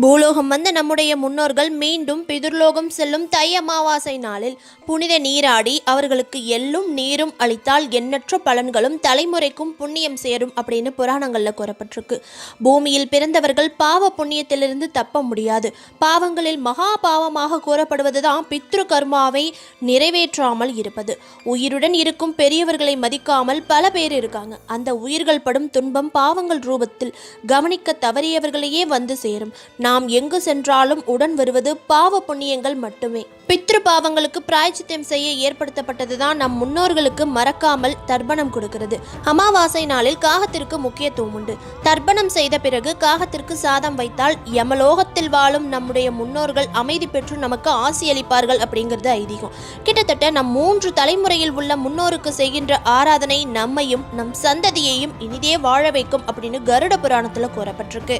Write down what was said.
பூலோகம் வந்த நம்முடைய முன்னோர்கள் மீண்டும் பிதுர்லோகம் செல்லும் தை அமாவாசை நாளில் புனித நீராடி அவர்களுக்கு எள்ளும் நீரும் அளித்தால் எண்ணற்ற பலன்களும் தலைமுறைக்கும் புண்ணியம் சேரும் அப்படின்னு புராணங்களில் கூறப்பட்டிருக்கு. பூமியில் பிறந்தவர்கள் பாவ புண்ணியத்திலிருந்து தப்ப முடியாது. பாவங்களில் மகா பாவமாக கூறப்படுவதுதான் பித்ரு கர்மாவை நிறைவேற்றாமல் இருப்பது. உயிருடன் இருக்கும் பெரியவர்களை மதிக்காமல் பல பேர் இருக்காங்க. அந்த உயிர்கள் படும் துன்பம் பாவங்கள் ரூபத்தில் கவனிக்க தவறியவர்களையே வந்து சேரும். நாம் எங்கு சென்றாலும் உடன் வருவது பாவ புண்ணியங்கள் மட்டுமே. பித்ரு பாவங்களுக்கு பிராய்ச்சித்தம் செய்ய ஏற்படுத்தப்பட்டதுதான் நம் முன்னோர்களுக்கு மறக்காமல் தர்ப்பணம் கொடுக்கிறது. அமாவாசை நாளில் காகத்திற்கு முக்கியத்துவம் உண்டு. தர்ப்பணம் செய்த பிறகு காகத்திற்கு சாதம் வைத்தால் யமலோகத்தில் வாழும் நம்முடைய முன்னோர்கள் அமைதி பெற்று நமக்கு ஆசி அளிப்பார்கள் அப்படிங்கிறது ஐதீகம். கிட்டத்தட்ட நம் மூன்று தலைமுறையில் உள்ள முன்னோருக்கு செய்கின்ற ஆராதனை நம்மையும் நம் சந்ததியையும் இனிதே வாழ வைக்கும் அப்படின்னு கருட புராணத்தில் கூறப்பட்டிருக்கு.